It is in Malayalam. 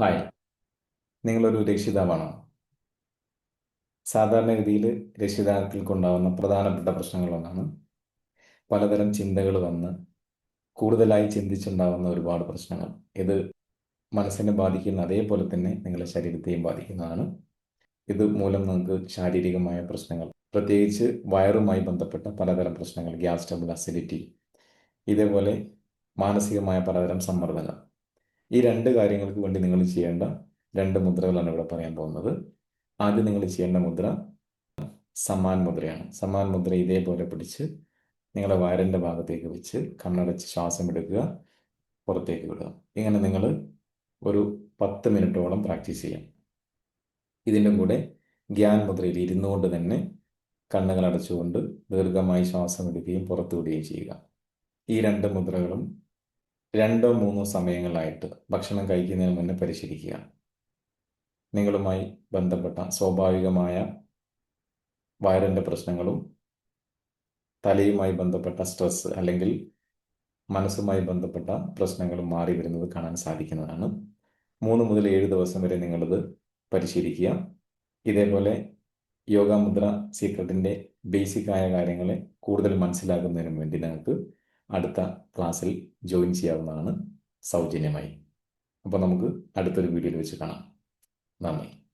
ഹായ് നിങ്ങളൊരു രക്ഷിതാവാണോ. സാധാരണഗതിയിൽ രക്ഷിതാക്കൾക്കുണ്ടാകുന്ന പ്രധാനപ്പെട്ട പ്രശ്നങ്ങളൊന്നാണ് പലതരം ചിന്തകൾ വന്ന് കൂടുതലായി ചിന്തിച്ചുണ്ടാകുന്ന ഒരുപാട് പ്രശ്നങ്ങൾ. ഇത് മനസ്സിനെ ബാധിക്കുന്ന അതേപോലെ തന്നെ നിങ്ങളുടെ ശരീരത്തെയും ബാധിക്കുന്നതാണ്. ഇത് മൂലം നിങ്ങൾക്ക് ശാരീരികമായ പ്രശ്നങ്ങൾ പ്രത്യേകിച്ച് വയറുമായി ബന്ധപ്പെട്ട പലതരം പ്രശ്നങ്ങൾ ഗ്യാസ് ട്രബിൾ അസിഡിറ്റി ഇതേപോലെ മാനസികമായ പലതരം സമ്മർദ്ദങ്ങൾ. ഈ രണ്ട് കാര്യങ്ങൾക്ക് വേണ്ടി നിങ്ങൾ ചെയ്യേണ്ട രണ്ട് മുദ്രകളാണ് ഇവിടെ പറയാൻ പോകുന്നത്. ആദ്യം നിങ്ങൾ ചെയ്യേണ്ട മുദ്ര സമാൻ മുദ്രയാണ്. സമാൻ മുദ്ര ഇതേപോലെ പിടിച്ച് നിങ്ങളുടെ വയറിന്റെ ഭാഗത്തേക്ക് വെച്ച് കണ്ണടച്ച് ശ്വാസം എടുക്കുക പുറത്തേക്ക് വിടുക. ഇങ്ങനെ നിങ്ങൾ ഒരു പത്ത് മിനിറ്റോളം പ്രാക്ടീസ് ചെയ്യാം. ഇതിന്റെ കൂടെ ഗ്യാൻ മുദ്രയിൽ ഇരുന്നുകൊണ്ട് തന്നെ കണ്ണുകൾ അടച്ചുകൊണ്ട് ദീർഘമായി ശ്വാസം എടുക്കുകയും പുറത്തു വിടുകയും ചെയ്യുക. ഈ രണ്ട് മുദ്രകളും രണ്ടോ മൂന്നോ സമയങ്ങളായിട്ട് ഭക്ഷണം കഴിക്കുന്നതിന് മുന്നേ പരിശീലിക്കുക. നിങ്ങളുമായി ബന്ധപ്പെട്ട സ്വാഭാവികമായ വയറിന്റെ പ്രശ്നങ്ങളും തലയുമായി ബന്ധപ്പെട്ട സ്ട്രെസ് അല്ലെങ്കിൽ മനസ്സുമായി ബന്ധപ്പെട്ട പ്രശ്നങ്ങളും മാറി വരുന്നത് കാണാൻ സാധിക്കുന്നതാണ്. മൂന്ന് മുതൽ ഏഴ് ദിവസം വരെ നിങ്ങളിത് പരിശീലിക്കുക. ഇതേപോലെ യോഗ മുദ്ര സീക്രട്ടിന്റെ ബേസിക് ആയ കാര്യങ്ങളെ കൂടുതൽ മനസ്സിലാക്കുന്നതിനും വേണ്ടി നിങ്ങൾക്ക് അടുത്ത ക്ലാസ്സിൽ ജോയിൻ ചെയ്യാവുന്നതാണ് സൗജന്യമായി. അപ്പോൾ നമുക്ക് അടുത്തൊരു വീഡിയോയിൽ വെച്ച് കാണാം. നന്ദി.